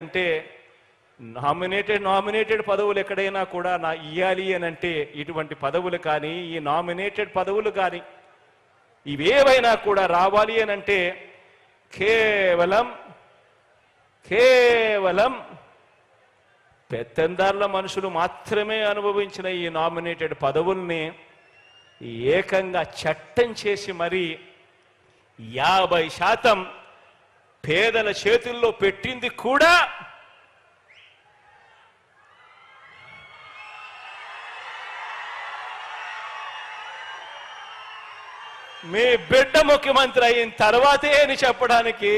అంటే nominated nominated పదవులు ఎక్కడైనా కూడా నా ఇయ్యాలి అని అంటే ఇటువంటి పదవులు కానీ ఈ నామినేటెడ్ పదవులు కానీ ఇవేవైనా కూడా రావాలి అని అంటే కేవలం కేవలం పెత్తందారుల మనుషులు మాత్రమే అనుభవించిన ఈ నామినేటెడ్ పదవుల్ని ఏకంగా చట్టం చేసి మరి యాభై శాతం పేదల చేతుల్లో పెట్టింది కూడా మీ బిడ్డ ముఖ్యమంత్రి అయిన తర్వాతే అని చెప్పడానికి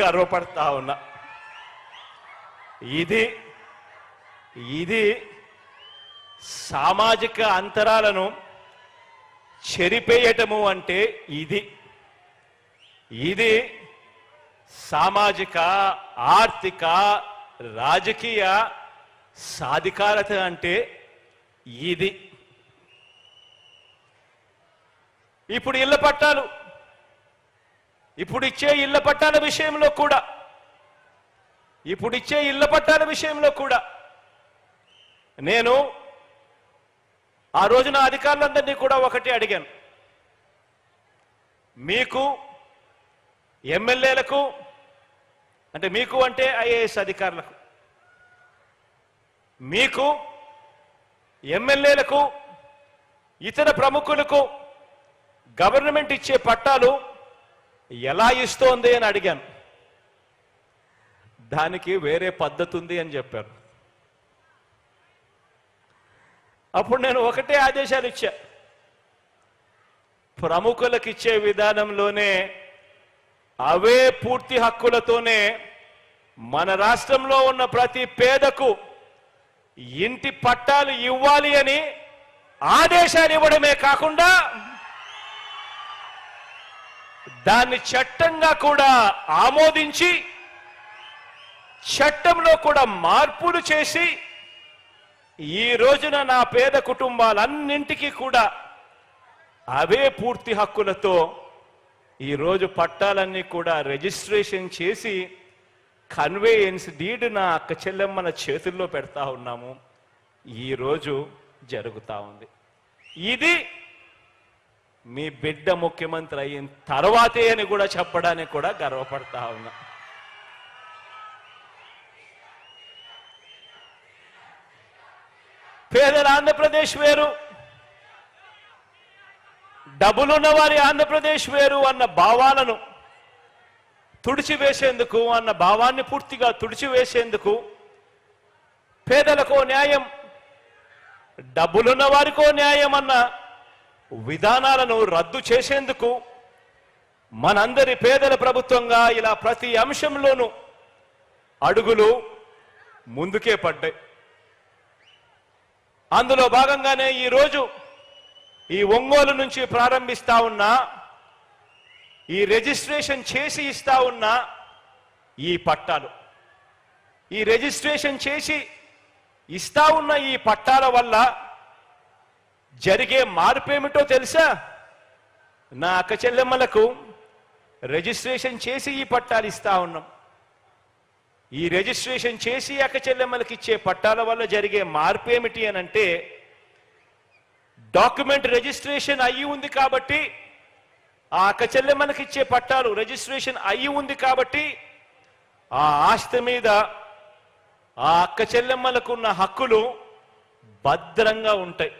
గర్వపడతా ఉన్నా. ఇది ఇది సామాజిక అంతరాలను చెరిపేయటము అంటే ఇది. ఇది సామాజిక ఆర్థిక రాజకీయ సాధికారత అంటే ఇది. ఇప్పుడు ఇళ్ళ పట్టాలు ఇప్పుడు ఇచ్చే ఇళ్ళ పట్టాల విషయంలో కూడా ఇప్పుడు ఇచ్చే ఇళ్ళ పట్టాల విషయంలో కూడా. నేను ఆ రోజున అధికారులందరినీ కూడా ఒకటి అడిగాను. మీకు ఎమ్మెల్యేలకు అంటే మీకు అంటే ఐఏఎస్ అధికారులకు. మీకు ఎమ్మెల్యేలకు ఇతర ప్రముఖులకు గవర్నమెంట్ ఇచ్చే పట్టాలు ఎలా ఇస్తోంది అని అడిగాను. దానికి వేరే పద్ధతి ఉంది అని చెప్పారు. అప్పుడు నేను ఒకటే ఆదేశాలు ఇచ్చా. ప్రముఖులకు ఇచ్చే విధానంలోనే అవే పూర్తి హక్కులతోనే మన రాష్ట్రంలో ఉన్న ప్రతి పేదకు ఇంటి పట్టాలు ఇవ్వాలి అని ఆదేశాలు ఇవ్వడమే కాకుండా దాన్ని చట్టంగా కూడా ఆమోదించి చట్టంలో కూడా మార్పులు చేసి ఈ రోజున నా పేద కుటుంబాలన్నింటికీ కూడా అవే పూర్తి హక్కులతో ఈరోజు పట్టాలన్నీ కూడా రిజిస్ట్రేషన్ చేసి కన్వేయన్స్ డీడ్ నా అక్క చెల్లెమ్మల చేతుల్లో పెడతా ఉన్నాము. ఈరోజు జరుగుతూ ఉంది. ఇది మీ బిడ్డ ముఖ్యమంత్రి అయిన తర్వాతే అని కూడా చెప్పడానికి కూడా గర్వపడతా ఉన్నా. పేదల ఆంధ్రప్రదేశ్ వేరు. డబ్బులున్న వారి ఆంధ్రప్రదేశ్ వేరు అన్న భావాలను తుడిచివేసేందుకు అన్న భావాన్ని పూర్తిగా తుడిచివేసేందుకు పేదలకో న్యాయం డబ్బులున్న వారికో న్యాయం అన్న విధానాలను రద్దు చేసేందుకు మనందరి పేదల ప్రభుత్వంగా ఇలా ప్రతి అంశంలోనూ అడుగులు ముందుకే పడ్డాయి. అందులో భాగంగానే ఈరోజు ఈ ఒంగోలు నుంచి ప్రారంభిస్తా ఉన్న ఈ రిజిస్ట్రేషన్ చేసి ఇస్తా ఉన్న ఈ పట్టాలు. ఈ రిజిస్ట్రేషన్ చేసి ఇస్తా ఉన్న ఈ పట్టాల వల్ల జరిగే మార్పు ఏమిటో తెలుసా? నా అక్క చెల్లెమ్మలకు రిజిస్ట్రేషన్ చేసి ఈ పట్టాలు ఇస్తా ఉన్నాం. ఈ రిజిస్ట్రేషన్ చేసి అక్క చెల్లెమ్మలకి ఇచ్చే పట్టాల వల్ల జరిగే మార్పు ఏమిటి అని అంటే డాక్యుమెంట్ రిజిస్ట్రేషన్ అయ్యి ఉంది కాబట్టి ఆ అక్క చెల్లెమ్మలకి ఇచ్చే పట్టాలు రిజిస్ట్రేషన్ అయ్యి ఉంది కాబట్టి ఆ ఆస్తి మీద ఆ అక్క చెల్లెమ్మలకున్న హక్కులు భద్రంగా ఉంటాయి.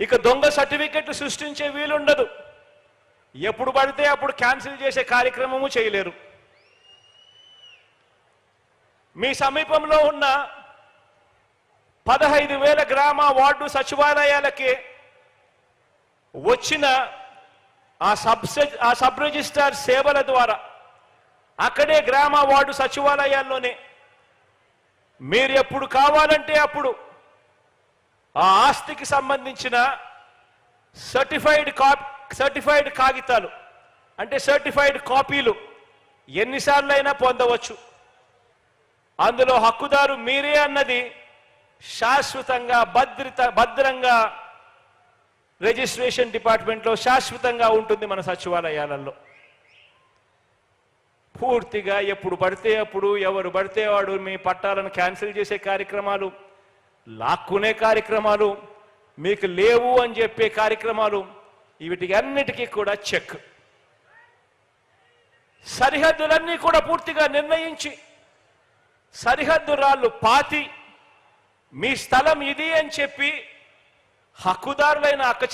ఇక దొంగ సర్టిఫికెట్ సృష్టించే వీలుండదు. ఎప్పుడు పడితే అప్పుడు క్యాన్సిల్ చేసే కార్యక్రమము చేయలేరు. మీ సమీపంలో ఉన్న పదహైదు వేల గ్రామ వార్డు సచివాలయాలకి వచ్చిన ఆ సబ్ ఆ సబ్ రిజిస్టార్ సేవల ద్వారా అక్కడే గ్రామ వార్డు సచివాలయాల్లోనే మీరు ఎప్పుడు కావాలంటే అప్పుడు ఆ ఆస్తికి సంబంధించిన సర్టిఫైడ్ కాపీ సర్టిఫైడ్ కాగితాలు అంటే సర్టిఫైడ్ కాపీలు ఎన్నిసార్లు అయినా పొందవచ్చు. అందులో హక్కుదారు మీరే అన్నది శాశ్వతంగా భద్రత భద్రంగా రిజిస్ట్రేషన్ డిపార్ట్మెంట్లో శాశ్వతంగా ఉంటుంది మన సచివాలయాలలో. పూర్తిగా ఎప్పుడు పడితే అప్పుడు ఎవరు పడితే వాడు మీ పట్టాలను క్యాన్సిల్ చేసే కార్యక్రమాలు లాక్కునే కార్యక్రమాలు మీకు లేవు అని చెప్పే కార్యక్రమాలు వీటికి అన్నిటికీ కూడా చెక్. సరిహద్దులన్నీ కూడా పూర్తిగా నిర్ణయించి సరిహద్దు రాళ్ళు పాతి మీ స్థలం ఇది అని చెప్పి హక్కుదారులైన అక్క